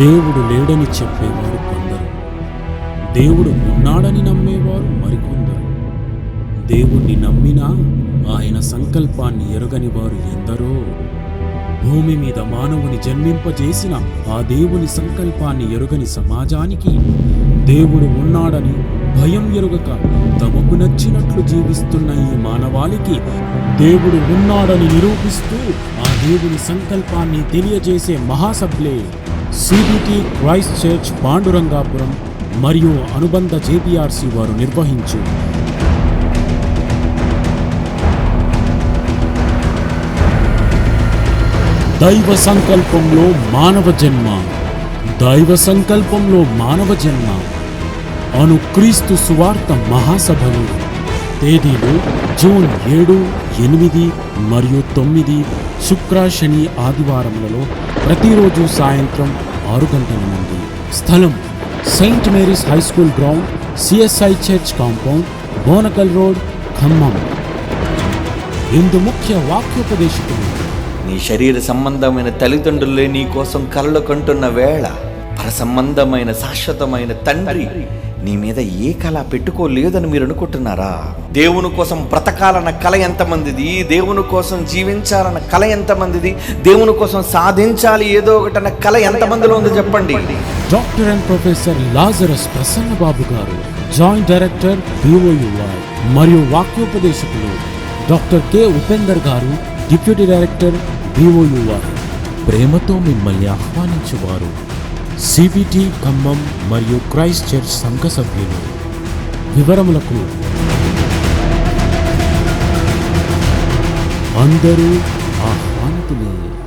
దేవుడు లేడని చెప్పేవారు కొందరు. దేవుడు ఉన్నాడని నమ్మేవారు మరికొందరు. దేవుణ్ణి నమ్మినా ఆయన సంకల్పాన్ని ఎరగని వారు ఎందరో. భూమి మీద మానవుని జన్మింపజేసిన ఆ దేవుని సంకల్పాన్ని ఎరుగని సమాజానికి దేవుడు ఉన్నాడని భయం ఎరుగక తమకు నచ్చినట్లు జీవిస్తున్న ఈ మానవాళికి దేవుడు ఉన్నాడని నిరూపిస్తూ ఆ దేవుని సంకల్పాన్ని తెలియజేసే మహాసభ్లే సిబిటి క్రైస్ట్ చర్చ్ పాండురంగాపురం మరియు అనుబంధ జేపీఆర్సీ వారు నిర్వహించు. దైవ సంకల్పంలో మానవ జన్మ. దైవ సంకల్పంలో మానవ జన్మ. అను క్రీస్తు సువార్త మహాసభలు. తేదీలు జూన్ ఏడు ఎనిమిది మరియు తొమ్మిది శుక్ర శని ఆదివారములలో ప్రతిరోజు సాయంత్రం ఆరు గంటల నుండి. స్థలం Saint Mary's high school ground CSI church compound Bonakal road Khammam. ఇందు ముఖ్య వాక్యోపదేశకులు. నీ శరీర సంబంధమైన తల్లిదండ్రులే నీ కోసం కలలు కంటున్న వేళ పర సంబంధమైన శాశ్వతమైన తండ్రి నీ మీద ఏ కళ పెట్టుకోలేదని మీరు అనుకుంటున్నారా? దేవుని కోసం బ్రతకాలన్న కళ ఎంతమందిది? దేవుని కోసం జీవించాలన్న కళ ఎంతమందిది? దేవుని కోసం సాధించాలి ఏదో ఒకటన్న కళ ఎంతమందిలో ఉందో చెప్పండి. Doctor and professor Lazarus Prasanna Babu గారు జాయింట్ డైరెక్టర్ బిఓయుఐ మరియు వాక్యోపదేశకులు డాక్టర్ కె. ఉపేందర్ గారు డిప్యూటీ డైరెక్టర్ బిఓయుఐ ప్రేమతో మిమ్మల్ని ఆహ్వానించేవారు సిబిటి ఖమ్మం మరియు క్రైస్ట్ చర్చ్ సంఘ సభ్యులు. వివరములకు అందరూ ఆహ్వానితులే.